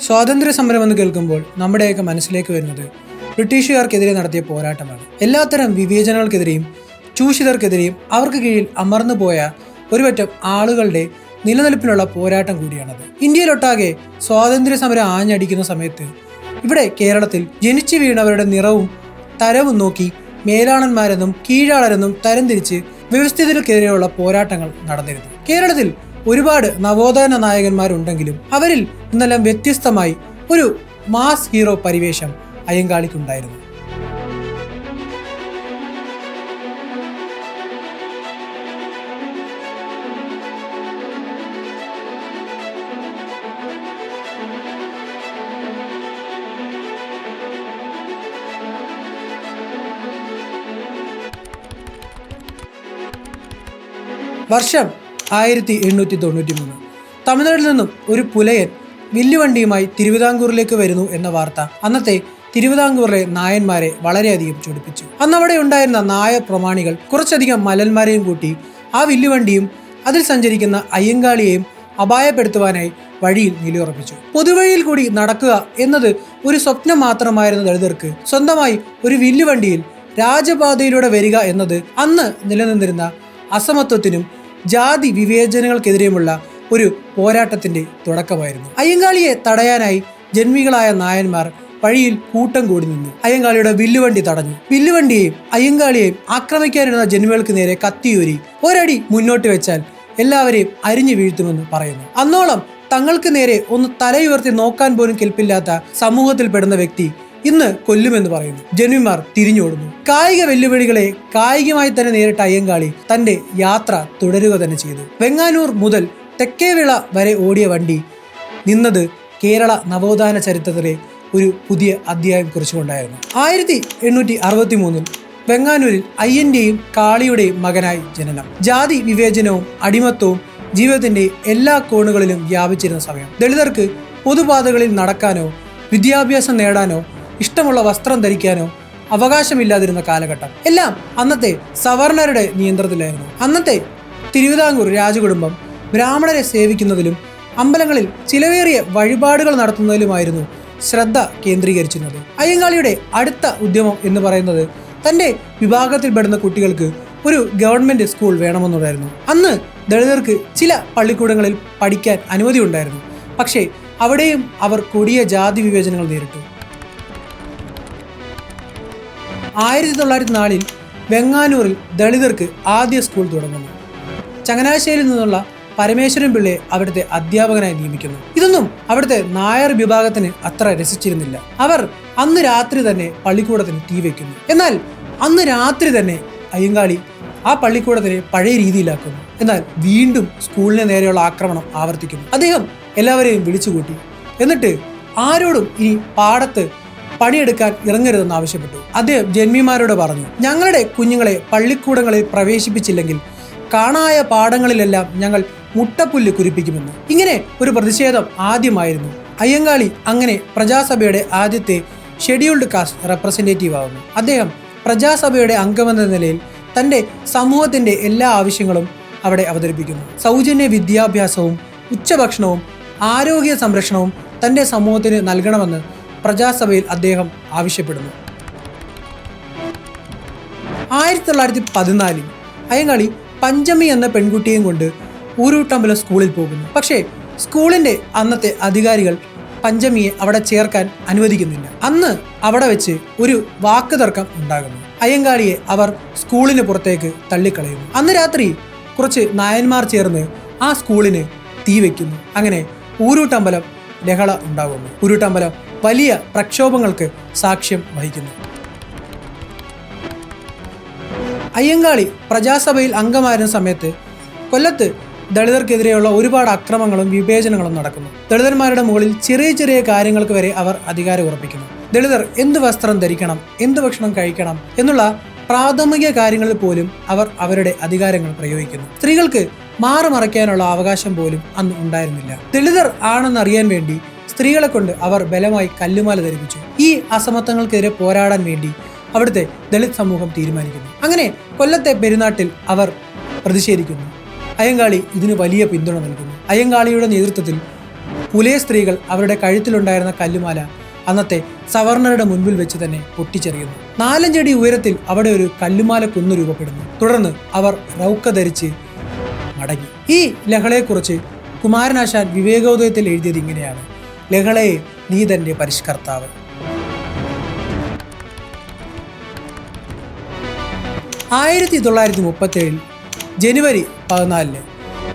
സ്വാതന്ത്ര്യ സമരം എന്ന് കേൾക്കുമ്പോൾ നമ്മുടെയൊക്കെ മനസ്സിലേക്ക് വരുന്നത് ബ്രിട്ടീഷുകാർക്കെതിരെ നടത്തിയ പോരാട്ടമാണ്. എല്ലാത്തരം വിവേചനങ്ങൾക്കെതിരെയും ചൂഷിതർക്കെതിരെയും അവർക്ക് കീഴിൽ അമർന്നു പോയ ഒരുപറ്റം ആളുകളുടെ നിലനിൽപ്പിനുള്ള പോരാട്ടം കൂടിയാണത്. ഇന്ത്യയിലൊട്ടാകെ സ്വാതന്ത്ര്യ സമരം ആഞ്ഞടിക്കുന്ന സമയത്ത് ഇവിടെ കേരളത്തിൽ ജനിച്ചു വീണവരുടെ നിറവും തരവും നോക്കി മേലാളന്മാരെന്നും കീഴാളരെന്നും തരംതിരിച്ച് വ്യവസ്ഥിതർക്കെതിരെയുള്ള പോരാട്ടങ്ങൾ നടന്നിരുന്നു. കേരളത്തിൽ ഒരുപാട് നവോത്ഥാന നായകന്മാരുണ്ടെങ്കിലും അവരിൽ നിന്നെല്ലാം വ്യത്യസ്തമായി ഒരു മാസ് ഹീറോ പരിവേഷം അയ്യങ്കാളിക്കുണ്ടായിരുന്നു. വർഷം ആയിരത്തി എണ്ണൂറ്റി തൊണ്ണൂറ്റി മൂന്ന് തമിഴ്നാട്ടിൽ നിന്നും ഒരു പുലയൻ വില്ലുവണ്ടിയുമായി തിരുവിതാംകൂറിലേക്ക് വരുന്നു എന്ന വാർത്ത അന്നത്തെ തിരുവിതാംകൂറിലെ നായന്മാരെ വളരെയധികം ചൊടിപ്പിച്ചു. അന്നവിടെ ഉണ്ടായിരുന്ന നായ പ്രമാണികൾ കുറച്ചധികം മലന്മാരെയും കൂട്ടി ആ വില്ലുവണ്ടിയും അതിൽ സഞ്ചരിക്കുന്ന അയ്യങ്കാളിയെയും അപായപ്പെടുത്തുവാനായി വഴിയിൽ നിലയുറപ്പിച്ചു. പൊതുവഴിയിൽ കൂടി നടക്കുക എന്നത് ഒരു സ്വപ്നം മാത്രമായിരുന്നു ദളിതർക്ക് സ്വന്തമായി ഒരു വില്ലുവണ്ടിയിൽ രാജപാതയിലൂടെ വരിക എന്നത് അന്ന് നിലനിന്നിരുന്ന അസമത്വത്തിനും ജാതി വിവേചനങ്ങൾക്കെതിരെയുമുള്ള ഒരു പോരാട്ടത്തിന്റെ തുടക്കമായിരുന്നു. അയ്യങ്കാളിയെ തടയാനായി ജന്മികളായ നായന്മാർ വഴിയിൽ കൂട്ടം കൂടി നിന്നു. അയ്യങ്കാളിയുടെ വില്ലുവണ്ടി തടഞ്ഞു. വില്ലുവണ്ടിയെയും അയ്യങ്കാളിയെയും ആക്രമിക്കാനിരുന്ന ജന്മികൾക്ക് നേരെ കത്തിയൂരി ഒരടി മുന്നോട്ട് വെച്ചാൽ എല്ലാവരെയും അരിഞ്ഞു വീഴ്ത്തുമെന്ന് പറയുന്നു. അന്നോളം തങ്ങൾക്ക് നേരെ ഒന്ന് തലയുയർത്തി നോക്കാൻ പോലും കെൽപ്പില്ലാത്ത സമൂഹത്തിൽപ്പെടുന്ന വ്യക്തി ഇന്ന് കൊല്ലുമെന്ന് പറയുന്നു. ജന്മിമാർ തിരിഞ്ഞോടുന്നു. കായിക വെല്ലുവിളികളെ കായികമായി തന്നെ നേരിട്ട അയ്യങ്കാളി തന്റെ യാത്ര തുടരുക തന്നെ ചെയ്തു. വെങ്ങാനൂർ മുതൽ തെക്കേവിള വരെ ഓടിയ വണ്ടി നിന്നത് കേരള നവോത്ഥാന ചരിത്രത്തിലെ ഒരു പുതിയ അധ്യായം കുറിച്ചുകൊണ്ടായിരുന്നു. ആയിരത്തി എണ്ണൂറ്റി അറുപത്തി മൂന്നിൽ വെങ്ങാനൂരിൽ അയ്യന്റെയും കാളിയുടെയും മകനായി ജനനം. ജാതി വിവേചനവും അടിമത്വവും ജീവിതത്തിന്റെ എല്ലാ കോണുകളിലും വ്യാപിച്ചിരുന്ന സമയം. ദളിതർക്ക് പൊതുപാതകളിൽ നടക്കാനോ വിദ്യാഭ്യാസം നേടാനോ ഇഷ്ടമുള്ള വസ്ത്രം ധരിക്കാനോ അവകാശമില്ലാതിരുന്ന കാലഘട്ടം. എല്ലാം അന്നത്തെ സവർണരുടെ നിയന്ത്രണത്തിലായിരുന്നു. അന്നത്തെ തിരുവിതാംകൂർ രാജകുടുംബം ബ്രാഹ്മണരെ സേവിക്കുന്നതിലും അമ്പലങ്ങളിൽ ചിലവേറിയ വഴിപാടുകൾ നടത്തുന്നതിലുമായിരുന്നു ശ്രദ്ധ കേന്ദ്രീകരിച്ചിരുന്നത്. അയ്യങ്കാളിയുടെ അടുത്ത ഉദ്യമം എന്ന് പറയുന്നത് തന്റെ വിഭാഗത്തിൽപ്പെടുന്ന കുട്ടികൾക്ക് ഒരു ഗവൺമെന്റ് സ്കൂൾ വേണമെന്നുണ്ടായിരുന്നു. അന്ന് ദളിതർക്ക് ചില പള്ളിക്കൂടങ്ങളിൽ പഠിക്കാൻ അനുമതി ഉണ്ടായിരുന്നു പക്ഷേ അവിടെയും അവർ കൊടിയ ജാതി വിവേചനങ്ങൾ നേരിട്ടു. ആയിരത്തി തൊള്ളായിരത്തി നാലിൽ വെങ്ങാനൂരിൽ ദളിതർക്ക് ആദ്യ സ്കൂൾ തുടങ്ങുന്നു. ചങ്ങനാശ്ശേരിയിൽ നിന്നുള്ള പരമേശ്വരൻ പിള്ളയെ അവിടുത്തെ അധ്യാപകനായി നിയമിക്കുന്നു. ഇതൊന്നും അവിടുത്തെ നായർ വിഭാഗത്തിന് അത്ര രസിച്ചിരുന്നില്ല. അവർ അന്ന് രാത്രി തന്നെ പള്ളിക്കൂടത്തിന് തീ വയ്ക്കുന്നു എന്നാൽ അന്ന് രാത്രി തന്നെ അയ്യങ്കാളി ആ പള്ളിക്കൂടത്തിനെ പഴയ രീതിയിലാക്കുന്നു. എന്നാൽ വീണ്ടും സ്കൂളിന് നേരെയുള്ള ആക്രമണം ആവർത്തിക്കുന്നു. അദ്ദേഹം എല്ലാവരെയും വിളിച്ചുകൂട്ടി. എന്നിട്ട് ആരോടും ഇനി പാടത്ത് പണിയെടുക്കാൻ ഇറങ്ങരുതെന്ന് ആവശ്യപ്പെട്ടു. അദ്ദേഹം ജന്മിമാരോട് പറഞ്ഞു ഞങ്ങളുടെ കുഞ്ഞുങ്ങളെ പള്ളിക്കൂടങ്ങളിൽ പ്രവേശിപ്പിച്ചില്ലെങ്കിൽ കാണായ പാടങ്ങളിലെല്ലാം ഞങ്ങൾ മുട്ടപ്പുല്ല് കുരിപ്പിക്കുമെന്ന്. ഇങ്ങനെ ഒരു പ്രതിഷേധം ആദ്യമായിരുന്നു. അയ്യങ്കാളി അങ്ങനെ പ്രജാസഭയുടെ ആദ്യത്തെ ഷെഡ്യൂൾഡ് കാസ്റ്റ് റെപ്രസെന്റേറ്റീവ് ആകുന്നു അദ്ദേഹം പ്രജാസഭയുടെ അംഗമെന്ന നിലയിൽ തന്റെ സമൂഹത്തിന്റെ എല്ലാ ആവശ്യങ്ങളും അവിടെ അവതരിപ്പിക്കുന്നു. സൗജന്യ വിദ്യാഭ്യാസവും ഉച്ചഭക്ഷണവും ആരോഗ്യ സംരക്ഷണവും തന്റെ സമൂഹത്തിന് നൽകണമെന്ന് പ്രജാസഭയിൽ അദ്ദേഹം ആവശ്യപ്പെടുന്നു. ആയിരത്തി തൊള്ളായിരത്തി പതിനാലിൽ അയ്യങ്കാളി പഞ്ചമി എന്ന പെൺകുട്ടിയെയും കൊണ്ട് ഊരൂട്ടമ്പലം സ്കൂളിൽ പോകുന്നു. പക്ഷേ സ്കൂളിന്റെ അന്നത്തെ അധികാരികൾ പഞ്ചമിയെ അവിടെ ചേർക്കാൻ അനുവദിക്കുന്നില്ല. അന്ന് അവിടെ വെച്ച് ഒരു വാക്കുതർക്കം ഉണ്ടാകുന്നു. അയ്യങ്കാളിയെ അവർ സ്കൂളിന് പുറത്തേക്ക് തള്ളിക്കളയുന്നു. അന്ന് രാത്രി കുറച്ച് നായന്മാർ ചേർന്ന് ആ സ്കൂളിന് തീ വയ്ക്കുന്നു അങ്ങനെ ഊരൂട്ടമ്പലം ലഹള ഉണ്ടാകുന്നു. ഊരൂട്ടമ്പലം വലിയ പ്രക്ഷോഭങ്ങൾക്ക് സാക്ഷ്യം വഹിക്കുന്നു. അയ്യങ്കാളി പ്രജാസഭയിൽ അംഗമായിരുന്ന സമയത്ത് കൊല്ലത്ത് ദളിതർക്കെതിരെയുള്ള ഒരുപാട് അക്രമങ്ങളും വിവേചനങ്ങളും നടക്കുന്നു. ദളിതന്മാരുടെ മുകളിൽ ചെറിയ ചെറിയ കാര്യങ്ങൾക്ക് വരെ അവർ അധികാരം ഉറപ്പിക്കുന്നു. ദളിതർ എന്ത് വസ്ത്രം ധരിക്കണം എന്ത് ഭക്ഷണം കഴിക്കണം എന്നുള്ള പ്രാഥമിക കാര്യങ്ങളിൽ പോലും അവർ അവരുടെ അധികാരങ്ങൾ പ്രയോഗിക്കുന്നു. സ്ത്രീകൾക്ക് മാറുമറയ്ക്കാനുള്ള അവകാശം പോലും അന്ന് ഉണ്ടായിരുന്നില്ല. ദളിതർ ആണെന്നറിയാൻ വേണ്ടി സ്ത്രീകളെ കൊണ്ട് അവർ ബലമായി കല്ലുമാല ധരിപ്പിച്ചു. ഈ അസമത്വങ്ങൾക്കെതിരെ പോരാടാൻ വേണ്ടി അവിടുത്തെ ദളിത് സമൂഹം തീരുമാനിക്കുന്നു. അങ്ങനെ കൊല്ലത്തെ പെരുന്നാട്ടിൽ അവർ പ്രതിഷേധിക്കുന്നു. അയ്യങ്കാളി ഇതിന് വലിയ പിന്തുണ നൽകുന്നു. അയ്യങ്കാളിയുടെ നേതൃത്വത്തിൽ പുലയ സ്ത്രീകൾ അവരുടെ കഴുത്തിലുണ്ടായിരുന്ന കല്ലുമാല അന്നത്തെ സവർണറുടെ മുൻപിൽ വെച്ച് തന്നെ പൊട്ടിച്ചെറിയുന്നു. നാലഞ്ചടി ഉയരത്തിൽ അവിടെ ഒരു കല്ലുമാല കുന്ന് രൂപപ്പെടുന്നു. തുടർന്ന് അവർ റൗക്ക ധരിച്ച് മടങ്ങി. ഈ ലഹളയെക്കുറിച്ച് കുമാരനാശാൻ വിവേകോദയത്തിൽ എഴുതിയത് ഇങ്ങനെയാണ്. ലഹളയെ നീ തന്റെ പരിഷ്കർത്താവ്. ആയിരത്തി തൊള്ളായിരത്തി മുപ്പത്തേഴിൽ ജനുവരി പതിനാലിന്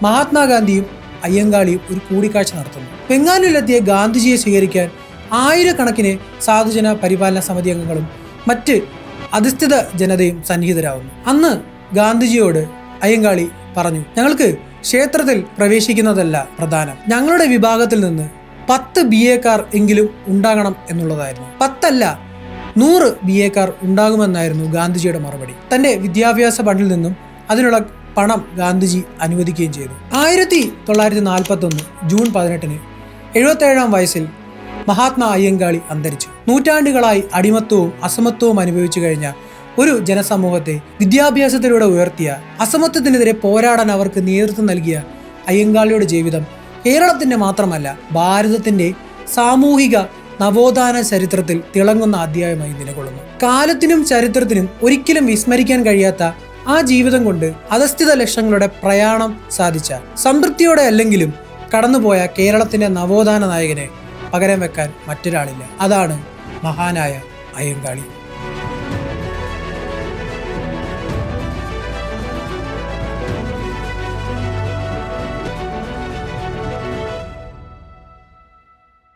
മഹാത്മാഗാന്ധിയും അയ്യങ്കാളിയും ഒരു കൂടിക്കാഴ്ച നടത്തുന്നു. ബംഗാളിലെത്തിയ ഗാന്ധിജിയെ സ്വീകരിക്കാൻ ആയിരക്കണക്കിന് സാധുജന പരിപാലന സമിതി അംഗങ്ങളും മറ്റ് അധിഷ്ഠിത ജനതയും സന്നിഹിതരാകുന്നു അന്ന് ഗാന്ധിജിയോട് അയ്യങ്കാളി പറഞ്ഞു ഞങ്ങൾക്ക് ക്ഷേത്രത്തിൽ പ്രവേശിക്കുന്നതല്ല പ്രധാനം. ഞങ്ങളുടെ വിഭാഗത്തിൽ നിന്ന് പത്ത് ബി എക്കാർ എങ്കിലും ഉണ്ടാകണം എന്നുള്ളതായിരുന്നു. പത്തല്ല നൂറ് ബി എക്കാർ ഉണ്ടാകുമെന്നായിരുന്നു ഗാന്ധിജിയുടെ മറുപടി. തന്റെ വിദ്യാഭ്യാസ ഫണ്ടിൽ നിന്നും അതിനുള്ള പണം ഗാന്ധിജി അനുവദിക്കുകയും ചെയ്തു. ആയിരത്തി തൊള്ളായിരത്തി നാൽപ്പത്തി ഒന്ന് ജൂൺ പതിനെട്ടിന് എഴുപത്തേഴാം വയസ്സിൽ മഹാത്മാ അയ്യങ്കാളി അന്തരിച്ചു. നൂറ്റാണ്ടുകളായി അടിമത്വവും അസമത്വവും അനുഭവിച്ചു കഴിഞ്ഞ ഒരു ജനസമൂഹത്തെ വിദ്യാഭ്യാസത്തിലൂടെ ഉയർത്തിയ അസമത്വത്തിനെതിരെ പോരാടാൻ അവർക്ക് നേതൃത്വം നൽകിയ അയ്യങ്കാളിയുടെ ജീവിതം കേരളത്തിന്റെ മാത്രമല്ല ഭാരതത്തിന്റെ സാമൂഹിക നവോത്ഥാന ചരിത്രത്തിൽ തിളങ്ങുന്ന അധ്യായമായി നിലകൊള്ളുന്നു. കാലത്തിനും ചരിത്രത്തിനും ഒരിക്കലും വിസ്മരിക്കാൻ കഴിയാത്ത ആ ജീവിതം കൊണ്ട് അധസ്ഥിത ലക്ഷ്യങ്ങളുടെ പ്രയാണം സാധിച്ച സംതൃപ്തിയോടെ അല്ലെങ്കിലും കടന്നുപോയ കേരളത്തിന്റെ നവോത്ഥാന നായകനെ പകരം വെക്കാൻ മറ്റൊരാളില്ല. അതാണ് മഹാനായ അയ്യങ്കാളി.